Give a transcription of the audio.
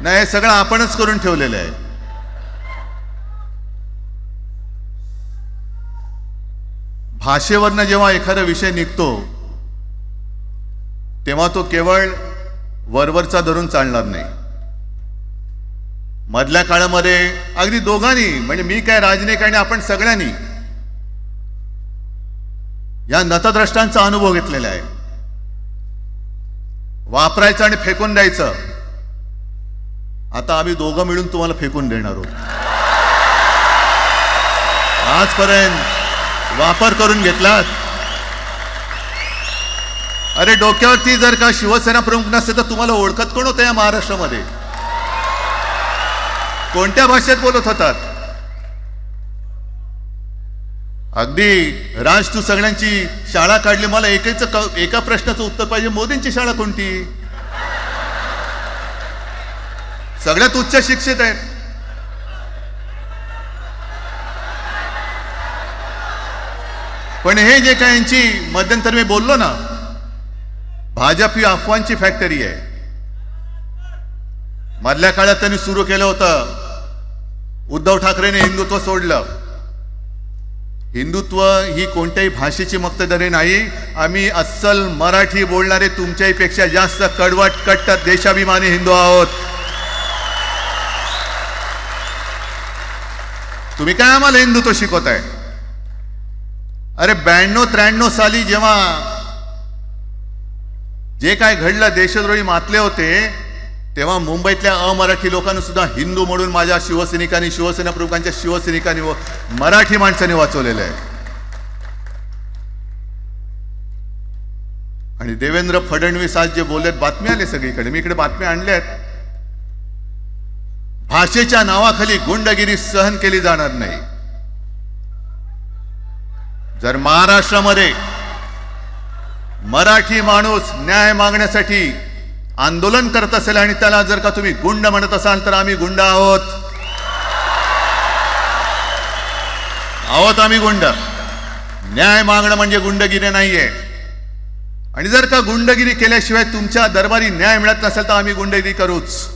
नाही हे सगळं आपणच करून ठेवलेलं आहे. भाषेवरनं जेव्हा एखादा विषय निघतो तेव्हा तो केवळ वरवरचा धरून चालणार नाही. मधल्या काळामध्ये अगदी दोघांनी म्हणजे मी काय राजनिक आणि आपण सगळ्यांनी या नतद्रष्टांचा अनुभव घेतलेला आहे. वापरायचं आणि फेकून द्यायचं. आता आम्ही दोघं मिळून तुम्हाला फेकून देणार आहोत. आजपर्यंत वापर करून घेतलात? अरे डोक्यावरती जर का शिवसेना प्रमुख नसते तर तुम्हाला ओळखत कोण होतं या महाराष्ट्रामध्ये? कोणत्या भाषेत बोलत होतात? अगदी राज तू सगळ्यांची शाळा काढली. मला एकेच एका प्रश्नाचं उत्तर पाहिजे. मोदींची शाळा कोणती? सगळ्यात उच्च शिक्षित आहेत. पण हे जे काय यांची मध्यंतर मी बोललो ना भाजप ही अफवांची फॅक्टरी आहे. मधल्या काळात त्यांनी सुरू केलं होतं. उद्धव ठाकरेने हिंदुत्व सोडलं. हिंदुत्व ही कोणत्याही भाषेची मक्तदरी नाही. आम्ही अस्सल मराठी बोलणारे तुमच्याही पेक्षा जास्त कडवट कट्टर देशाभिमानी हिंदू आहोत. तुम्ही काय आम्हाला हिंदुत्व शिकवताय? अरे ब्याण्णव त्र्याण्णव साली जेव्हा जे काय घडलं देशद्रोही मातले होते तेव्हा मुंबईतल्या अमराठी लोकांना सुद्धा हिंदू म्हणून माझ्या शिवसैनिकांनी शिवसेना प्रमुखांच्या शिवसैनिकांनी व मराठी माणसांनी वाचवलेलं आहे. आणि देवेंद्र फडणवीस आज जे बोललेत बातम्या आले सगळीकडे. मी इकडे बातम्या आणल्या आहेत भाषेच्या नावाखाली गुंडगिरी सहन केली जाणार नाही. जर महाराष्ट्रामध्ये मराठी माणूस न्याय मागण्यासाठी आंदोलन करत असेल आणि त्याला जर का तुम्ही गुंड म्हणत असाल तर आम्ही गुंड आहोत. आहोत आम्ही गुंड. न्याय मागणं म्हणजे गुंडगिरी नाहीये. आणि जर का गुंडगिरी केल्याशिवाय तुमच्या दरबारी न्याय मिळत नसेल तर आम्ही गुंडगिरी करूच.